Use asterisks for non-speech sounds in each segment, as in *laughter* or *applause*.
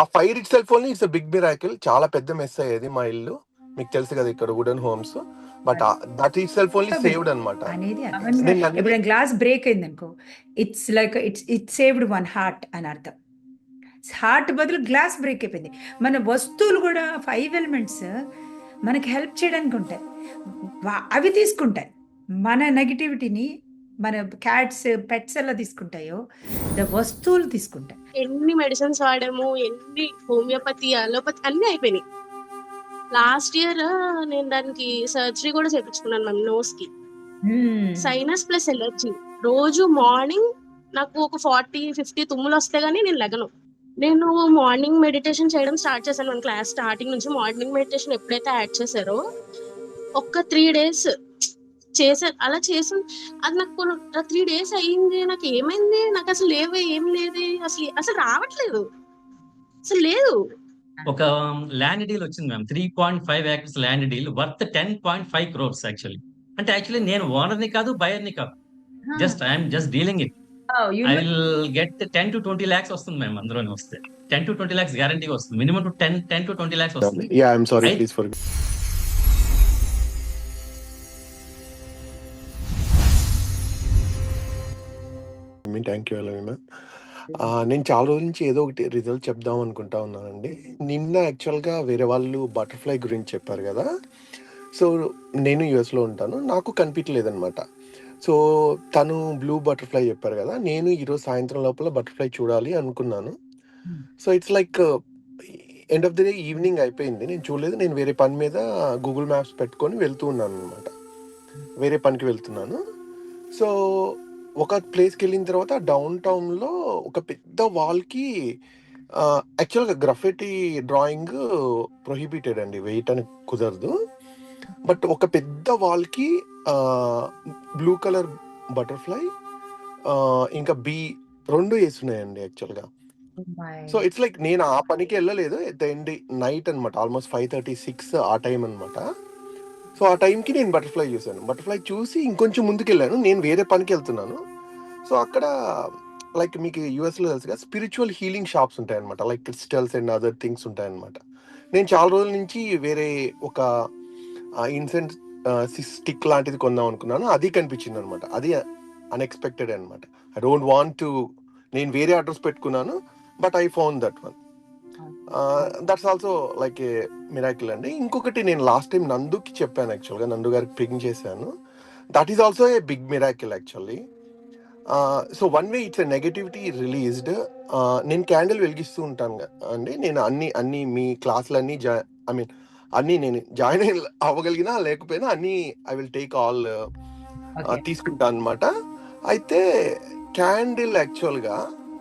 ఆ fire itself only it's big miracle. చాలా పెద్ద మెస్ అయ్యేది మా ఇల్లు. మీకు తెలుసు కదా ఇక్కడ wooden homes but that itself only saved అనమాట ఇప్పుడు గ్లాస్ బ్రేక్ అయింది అనుకో. It's like it's it saved one heart అని అర్థం. హార్ట్ బదులు గ్లాస్ బ్రేక్ అయిపోయింది. మన వస్తువులు కూడా ఫైవ్ ఎలిమెంట్స్ మనకి హెల్ప్ చేయడానికి ఉంటాయి. అవి తీసుకుంటాయి. మన నెగిటివిటీని మన క్యాట్స్ పెట్స్ ఎలా తీసుకుంటాయో ద వస్తువులు తీసుకుంటాయి. ఎన్ని మెడిసిన్స్ వాడాము ఎన్ని హోమియోపతి అలోపతి అన్ని అయిపోయినాయి. లాస్ట్ ఇయర్ నేను దానికి సర్జరీ కూడా చేయించుకున్నాను మ్యామ్ నోస్కి. సైనస్ ప్లస్ ఎలర్జీ రోజు మార్నింగ్ నాకు ఒక ఫార్టీ ఫిఫ్టీ తుమ్ములు వస్తే గానీ నేను లెగను. నేను మార్నింగ్ మెడిటేషన్ చేయడం స్టార్ట్ చేశాను మన క్లాస్ స్టార్టింగ్ నుంచి మార్నింగ్ మెడిటేషన్ ఎప్పుడైతే యాడ్ చేశారో ఒక్క త్రీ డేస్ చేశాను అలా చేసి. అది నాకు త్రీ డేస్ అయ్యింది. నాకు ఏమైంది? నాకు అసలు లేవే ఏం లేదే అసలు అసలు రావట్లేదు. అసలు లేదు. ఒక ల్యాండ్ డీల్ వచ్చింది ma'am. Three point five acres land deal worth ten point five crores actually అంటే యాక్చువల్లీ నేను ఓనర్ని కాదు బయర్ని కాదు. Just I'm just dealing it I will get ten to twenty lakhs వస్తుంది మ్యామ్ అందులోనే వస్తే. టెన్ టు ట్వంటీ ల్యాక్స్ గ్యారంటీగా వస్తుంది. Minimum to ten ten to twenty lakhs వస్తుంది. ఫర్ థ్యాంక్ యూ అలాగే మ్యామ్ నేను చాలా రోజుల నుంచి ఏదో ఒకటి రిజల్ట్ చెప్దాం అనుకుంటా ఉన్నానండి. నిన్న యాక్చువల్గా వేరే వాళ్ళు బటర్ఫ్లై గురించి చెప్పారు కదా. సో నేను యుఎస్లో ఉంటాను. నాకు కనిపించలేదన్నమాట సో తను బ్లూ బటర్ఫ్లై చెప్పారు కదా. నేను ఈరోజు సాయంత్రం లోపల బటర్ఫ్లై చూడాలి అనుకున్నాను. So it's like end of the day evening అయిపోయింది. నేను చూడలేదు. నేను వేరే పని మీద గూగుల్ మ్యాప్స్ పెట్టుకొని వెళ్తూ ఉన్నాను అనమాట వేరే పనికి వెళ్తున్నాను. సో ఒక ప్లేస్కి వెళ్ళిన తర్వాత డౌన్ టౌన్లో ఒక పెద్ద వాల్కి యాక్చువల్గా గ్రఫిటీ డ్రాయింగ్ ప్రొహిబిటెడ్ అండి. వేయటానికి కుదరదు. బట్ ఒక పెద్ద వాల్కి బ్లూ కలర్ బటర్ఫ్లై ఇంకా బీ రెండు వేస్తున్నాయండి యాక్చువల్గా. సో ఇట్స్ లైక్ నేను ఆ పనికి వెళ్ళలేదు. ఎట్ ద ఎండ్ నైట్ అనమాట ఆల్మోస్ట్ ఫైవ్ థర్టీ సిక్స్ ఆ టైం అనమాట సో ఆ టైంకి నేను బటర్ఫ్లై చూశాను. బటర్ఫ్లై చూసి ఇంకొంచెం ముందుకెళ్ళాను. నేను వేరే పనికి వెళ్తున్నాను. సో అక్కడ లైక్ మీకు యూఎస్లో తెలుసు కదా స్పిరిచువల్ హీలింగ్ షాప్స్ ఉంటాయన్నమాట. Like crystals and other things ఉంటాయన్నమాట. నేను చాలా రోజుల నుంచి వేరే ఒక ఇన్సెంట్ స్టిక్ లాంటిది కొందాం అనుకున్నాను. అది కనిపించింది అనమాట అది అన్ఎక్స్పెక్టెడ్ అనమాట ఐ డోంట్ వాంట్ టు నేను వేరే అడ్రస్ పెట్టుకున్నాను but I found that one that's also like a miracle అండి. ఇంకొకటి నేను లాస్ట్ టైం నందుకి చెప్పాను యాక్చువల్గా నందు గారికి పింగ్ చేశాను. That is also a big miracle actually so one way it's negativity released నేను క్యాండిల్ వెలిగిస్తూ ఉంటాను అండి. నేను అన్ని అన్ని మీ క్లాసులన్నీ జా ఐ మీన్ అన్ని నేను జాయిన్ అవ్వగలిగినా లేకపోయినా అన్ని ఐ విల్ టేక్ ఆల్. తీసుకుంటాను అనమాట అయితే క్యాండిల్ యాక్చువల్గా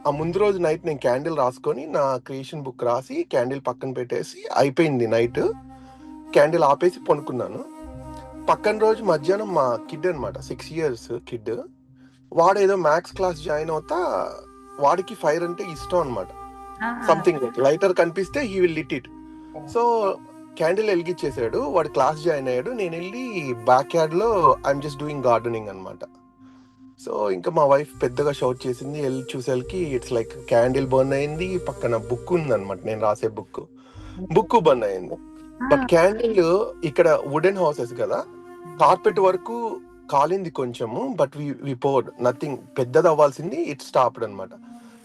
ఆ ముందు రోజు నైట్ నేను క్యాండిల్ రాసుకొని నా క్రియేషన్ బుక్ రాసి క్యాండిల్ పక్కన పెట్టేసి అయిపోయింది నైట్. క్యాండిల్ ఆపేసి పనుకున్నాను పక్కన రోజు మధ్యాహ్నం మా కిడ్ అనమాట సిక్స్ ఇయర్స్ కిడ్. వాడు ఏదో మ్యాథ్స్ క్లాస్ జాయిన్ అవుతా వాడికి ఫైర్ అంటే ఇష్టం అనమాట సంథింగ్ లైటర్ కనిపిస్తే he will lit it so candle వెలిగించేసాడు వాడు క్లాస్ జాయిన్ అయ్యాడు నేను వెళ్ళి బ్యాక్ యార్డ్లో ఐఎమ్ జస్ట్ డూయింగ్ గార్డెనింగ్ అనమాట సో ఇంకా మా వైఫ్ పెద్దగా షౌట్ చేసింది వెళ్ళి చూసేసరికి ఇట్స్ లైక్ క్యాండిల్ బర్న్ అయింది. పక్కన బుక్ ఉంది అనమాట నేను రాసే బుక్. బుక్ బర్న్ అయింది. బట్ క్యాండిల్ ఇక్కడ వుడెన్ హౌసెస్ కదా. కార్పెట్ వరకు కాలింది కొంచెము బట్ వి వి పోడ్ నథింగ్ పెద్దది అవ్వాల్సింది ఇట్ స్టాప్డ్ అనమాట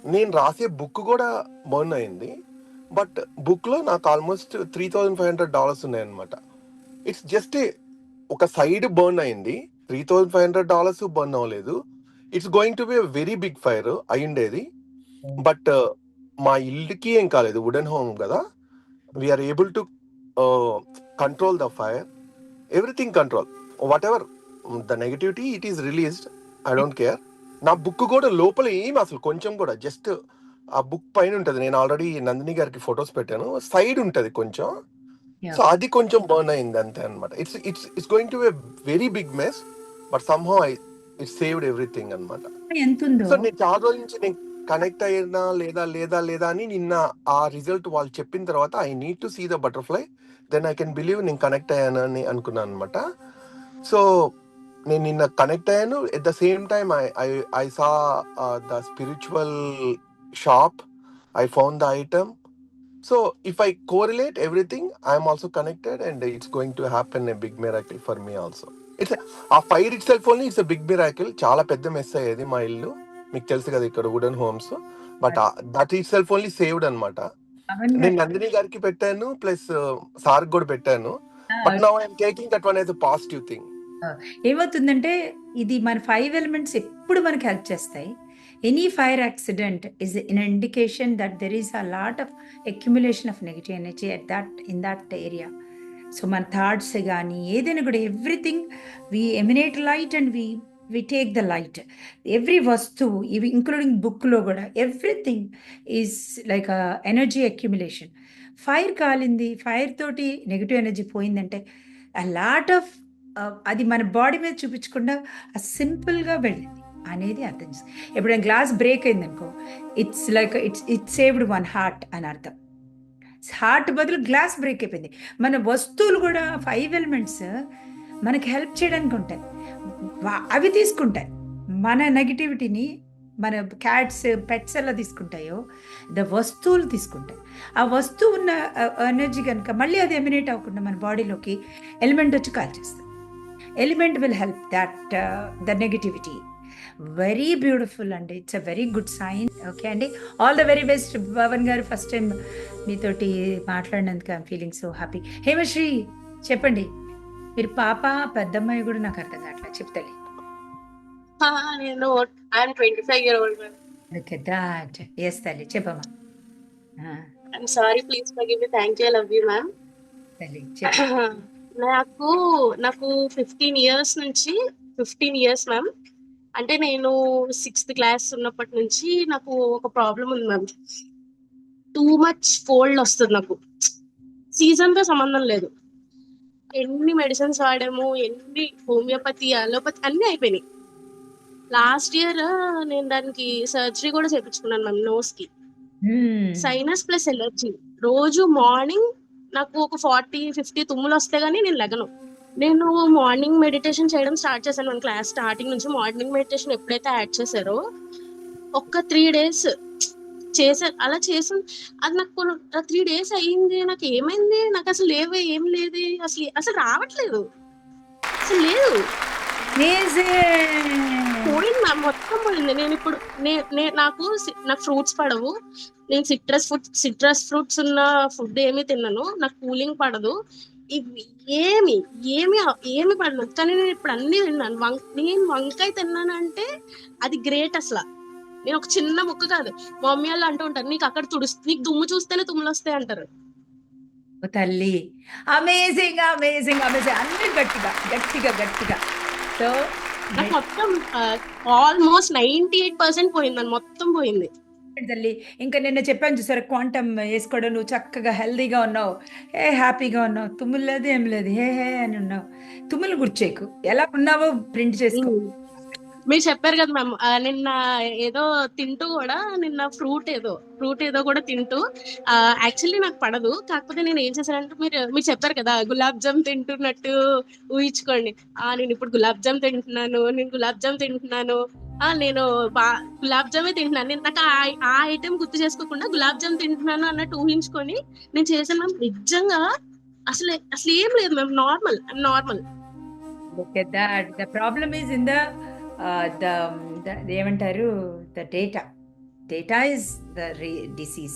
నేను రాసే బుక్ కూడా బర్న్ అయింది. బట్ బుక్లో నాకు almost three thousand five hundred dollars ఉన్నాయన్నమాట. ఇట్స్ జస్ట్ ఒక సైడ్ బర్న్ అయింది. Three thousand five hundred dollars burn అవ్వలేదు. It's going to be very big fire అయ్యుండేది. But మా ఇల్లుకి ఏం కాలేదు వుడెన్ హోమ్ కదా. We are able to control the fire everything control whatever the negativity it is released I don't care నా book కూడా లోపల ఏం అసలు కొంచెం కూడా జస్ట్ ఆ బుక్ పైన ఉంటది. నేను ఆల్రెడీ నందిని గారికి ఫొటోస్ పెట్టాను. సైడ్ ఉంటది కొంచెం. సో అది కొంచెం బర్న్ అయింది అంతే అనమాట it's it's it's going to very big mess but somehow I it saved everything అనమాట సో నేను చాలా రోజుల నుంచి నేను కనెక్ట్ అయినా లేదా లేదా లేదా అని నిన్న ఆ రిజల్ట్ వాళ్ళు చెప్పిన తర్వాత I need to see the butterfly then I can believe నేను కనెక్ట్ అయ్యాను అని అనుకున్నాను అనమాట సో నేను నిన్న కనెక్ట్ అయ్యాను. At the same time I I I saw the spiritual shop I found the item So if I correlate everything, I'm also connected, and it's going to happen a big miracle for me also. A, ఆ fire itself only it's big miracle చాలా పెద్ద mess అయ్యేది మా ఇల్లు. మీకు తెలుసు కదా ఇక్కడ wooden homes but that itself only saved అనమాట నేను నందిని గారికి పెట్టాను ప్లస్ సార్ కూడా పెట్టాను. But now I'm taking that one as a positive thing ఏమవుతుందంటే ఇది మన ఫైవ్ ఎలిమెంట్స్ ఎప్పుడు మనకి హెల్ప్ చేస్తాయి. Any fire accident is in indication that there is a lot of accumulation of negative energy at that in that area so మన thoughts కానీ ఏదైనా కూడా everything we eliminate light and we we take the light every వస్తువు ఇవి including బుక్లో కూడా everything is like energy accumulation fire Kalindi fire తోటి negative energy పోయిందంటే ఆ లాట్ ఆఫ్ అది మన బాడీ మీద చూపించకుండా ఆ సింపుల్గా వెళ్ళింది అనేది అర్థం చేస్తుంది. ఎప్పుడైనా గ్లాస్ బ్రేక్ అయింది అనుకో it's like it's it saved one heart అని అర్థం. హార్ట్ బదులు గ్లాస్ బ్రేక్ అయిపోయింది. మన వస్తువులు కూడా ఫైవ్ ఎలిమెంట్స్ మనకి హెల్ప్ చేయడానికి ఉంటాయి. అవి తీసుకుంటాయి. మన నెగిటివిటీని మన క్యాట్స్ పెట్స్ ఎలా తీసుకుంటాయో ద వస్తువులు తీసుకుంటాయి. ఆ వస్తువు ఉన్న ఎనర్జీ కనుక మళ్ళీ అది ఎమినేట్ అవ్వకుండా మన బాడీలోకి ఎలిమెంట్ వచ్చి కాల్ చేస్తుంది. Element will help that the negativity very beautiful అండి it's a very good sign okay అండి all the very best Pavan గారు ఫస్ట్ టైం మీతోటి మాట్లాడినందుకు I'm feeling so happy Hemasri చెప్పండి. మీరు పాప పెద్దమ్మాయి కూడా నాకు అర్థం కావట్లేదు. చెప్తాలి ఆ, నేను I'm twenty five year old okay that yes తల్లి. చెప్పమ్మా. ఆ, I'm sorry please forgive me thank you love you ma'am తల్లి *clears throat* నాకు నాకు ఫిఫ్టీన్ ఇయర్స్ నుంచి ఫిఫ్టీన్ ఇయర్స్ మ్యామ్ అంటే నేను సిక్స్త్ క్లాస్ ఉన్నప్పటి నుంచి నాకు ఒక ప్రాబ్లం ఉంది మ్యామ్ టూ మచ్ కోల్డ్ వస్తుంది నాకు. సీజన్తో సంబంధం లేదు. ఎన్ని మెడిసిన్స్ వాడాము ఎన్ని హోమియోపతి అలోపతి అన్ని అయిపోయినాయి. లాస్ట్ ఇయర్ నేను దానికి సర్జరీ కూడా చేయించుకున్నాను మ్యామ్ నోస్కి. సైనస్ ప్లస్ ఎలర్జీ రోజు మార్నింగ్ నాకు ఒక ఫార్టీ ఫిఫ్టీ తుమ్ములు వస్తే గానీ నేను లెగను. నేను మార్నింగ్ మెడిటేషన్ చేయడం స్టార్ట్ చేశాను. మన క్లాస్ స్టార్టింగ్ నుంచి మార్నింగ్ మెడిటేషన్ ఎప్పుడైతే యాడ్ చేశారో ఒక్క త్రీ డేస్ చేసా అలా చేసి అది నాకు త్రీ డేస్ అయ్యింది నాకు ఏమైంది? నాకు అసలు లేవే ఏం లేదు? అసలు అసలు రావట్లేదు. అసలు లేదు. పోయింది మ్యామ్ మొత్తం పోయింది. నేను ఇప్పుడు నాకు నాకు ఫ్రూట్స్ పడవు. నేను సిట్రస్ ఫుడ్ సిట్రస్ ఫ్రూట్స్ ఉన్న ఫుడ్ ఏమి తిన్నాను నాకు కూలింగ్ పడదు. ఇవి ఏమి ఏమి ఏమి పడదు కానీ నేను ఇప్పుడు అన్ని తిన్నాను. వం నేను వంకాయ తిన్నానంటే అది గ్రేట్ అసలు. నేను ఒక చిన్న ముక్క కాదు. మా మమ్మీ వాళ్ళు అంటూ ఉంటారు నీకు అక్కడ తుడుస్ నీకు దుమ్ము చూస్తేనే తుమ్ములు వస్తాయి అంటారు. ఓ తల్లి. అమేజింగ్ అమేజింగ్ అమేజింగ్ అన్ని గట్టిగా గట్టిగా గట్టిగా. సో నాకు మొత్తం ఆల్మోస్ట్ నైన్టీ ఎయిట్ పర్సెంట్ పోయింది మొత్తం పోయింది. తల్లి ఇంకా నిన్న చెప్పాను చూసారు క్వాంటమ్ వేసుకోవడం నువ్వు చక్కగా హెల్దీగా ఉన్నావు. ఏ హ్యాపీగా ఉన్నావు. తుమ్ములు లేదు ఏం లేదు. హే హే అని ఉన్నావు. తుమ్ములు గుర్చేకు ఎలా ఉన్నావో ప్రింట్ చేసుకో. మీరు చెప్పారు కదా మ్యామ్ నిన్న ఏదో తింటూ కూడా నిన్న ఫ్రూట్ ఏదో ఫ్రూట్ ఏదో కూడా తింటూ యాక్చువల్లీ నాకు పడదు. కాకపోతే నేను ఏం చేశానంటే మీరు మీరు చెప్పారు కదా గులాబ్ జామ్ తింటున్నట్టు ఊహించుకోండి. ఆ నేను ఇప్పుడు గులాబ్ జామ్ తింటున్నాను నేను గులాబ్ జామ్ తింటున్నాను. నేను గులాబ్ జామే తింటున్నాను. నేను నాకు ఆ- ఐటెం గుర్తు చేసుకోకుండా గులాబ్ జామ్ తింటున్నాను అన్నట్టు ఊహించుకొని నేను చేశాను మ్యామ్. నిజంగా అసలు అసలు ఏం లేదు ma'am. Normal normal. Okay that the problem is in the ఏమంటారు? The data data is the disease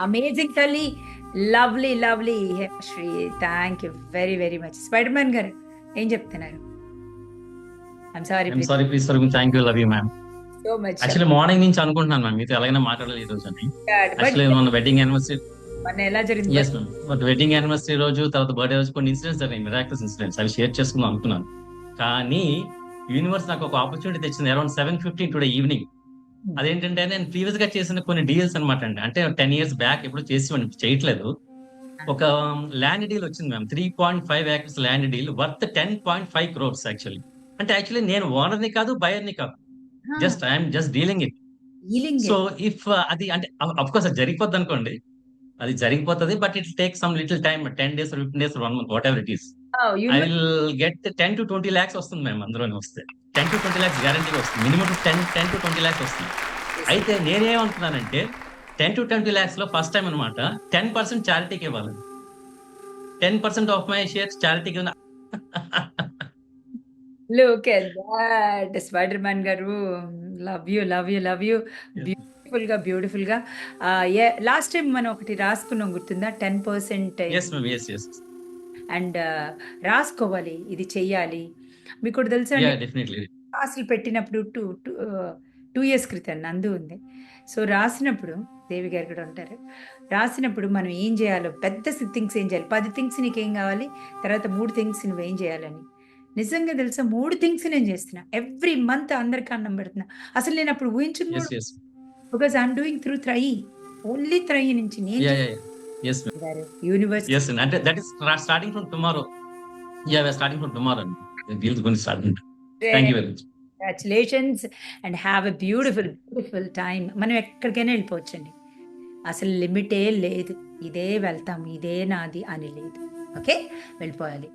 amazing తల్లి lovely lovely Shri thank you very very much Spider Man గారు ఏం చెప్తున్నారు? I'm sorry I'm sorry please for thank you love you ma'am so much actually morning నుంచి అనుకుంటున్నాను ma'am మీతో ఎలాగైనా మాట్లాడాలి ఈ రోజు అని యాక్చువల్లీ మన వెడ్డింగ్ యానివర్సరీ మన ఎలా జరిగింది? Yes ma'am but wedding anniversary రోజు తర్వాత బర్త్డే రోజు కొన్ని ఇన్సిడెంట్స్ జరిగాయి మిరాక్లస్ ఇన్సిడెంట్స్ అవి షేర్ చేసుకుందాం అనుకున్నాను. కానీ యూనివర్స్ నాకు ఒక ఆపర్చునిటీ తెచ్చింది around seven fifteen today evening అదేంటంటే నేను ప్రీవియస్గా చేసిన కొన్ని డీల్స్ అనమాట అండి. అంటే టెన్ ఇయర్స్ బ్యాక్ ఎప్పుడు చేసి చేయట్లేదు. ఒక ల్యాండ్ డీల్ వచ్చింది ma'am three point five acres land deal worth ten point five crores actually అంటే యాక్చువల్లీ నేను ఓనర్ని కాదు బయర్ని కాదు. Just I'm just dealing it. So if అది అంటే అఫ్ కోర్స్ అది జరిగిపోద్ది అనుకోండి. అది జరిగిపోతుంది but it take some little time ten days fifteen days one month what it is I will get ten to twenty lakhs వస్తుంది మేము అందులోనే వస్తే. టెన్ టు ట్వంటీ ల్యాక్స్ గ్యారంటీగా వస్తుంది. Minimum ten ten to twenty lakhs వస్తుంది. అయితే నేనేమనుకున్నానంటే ten to twenty ల్యాక్స్లో ఫస్ట్ టైం అనమాట టెన్ పర్సెంట్ చారిటీకి ఇవ్వాలి. Ten percent of my shares చారిటీకి look at that Spider Man గారు love you love you love you బ్యూటిఫుల్గా బ్యూటిఫుల్గా లాస్ట్ టైం మనం ఒకటి రాసుకున్నాం గుర్తుందా? టెన్ పర్సెంట్ అండ్ రాసుకోవాలి ఇది చెయ్యాలి. మీకు ఒకటి తెలుసా క్లాసులు పెట్టినప్పుడు టూ టూ టూ ఇయర్స్ క్రితం నందు ఉంది. సో రాసినప్పుడు దేవి గారు కూడా ఉంటారు. రాసినప్పుడు మనం ఏం చేయాలో పెద్ద థింగ్స్ ఏం చేయాలి? పది థింగ్స్ నీకేం కావాలి? తర్వాత మూడు థింగ్స్ నువ్వేం చేయాలని. నిజంగా తెలుసా? మూడు థింగ్స్ నేను చేస్తున్నా. ఎవ్రీ మంత్ అందరికి అన్నం పెడుతున్నా. అసలు నేను అప్పుడు yes because I'm doing through try only try నుంచి యూనివర్స్ అంటే that is starting from tomorrow yeah starting from tomorrow very much congratulations and have a beautiful beautiful time మనం ఎక్కడికైనా వెళ్ళిపోవచ్చండి. అసలు లిమిటే లేదు. ఇదే వెళ్తాం ఇదే నాది అని లేదు. ఓకే వెళ్ళిపోవాలి.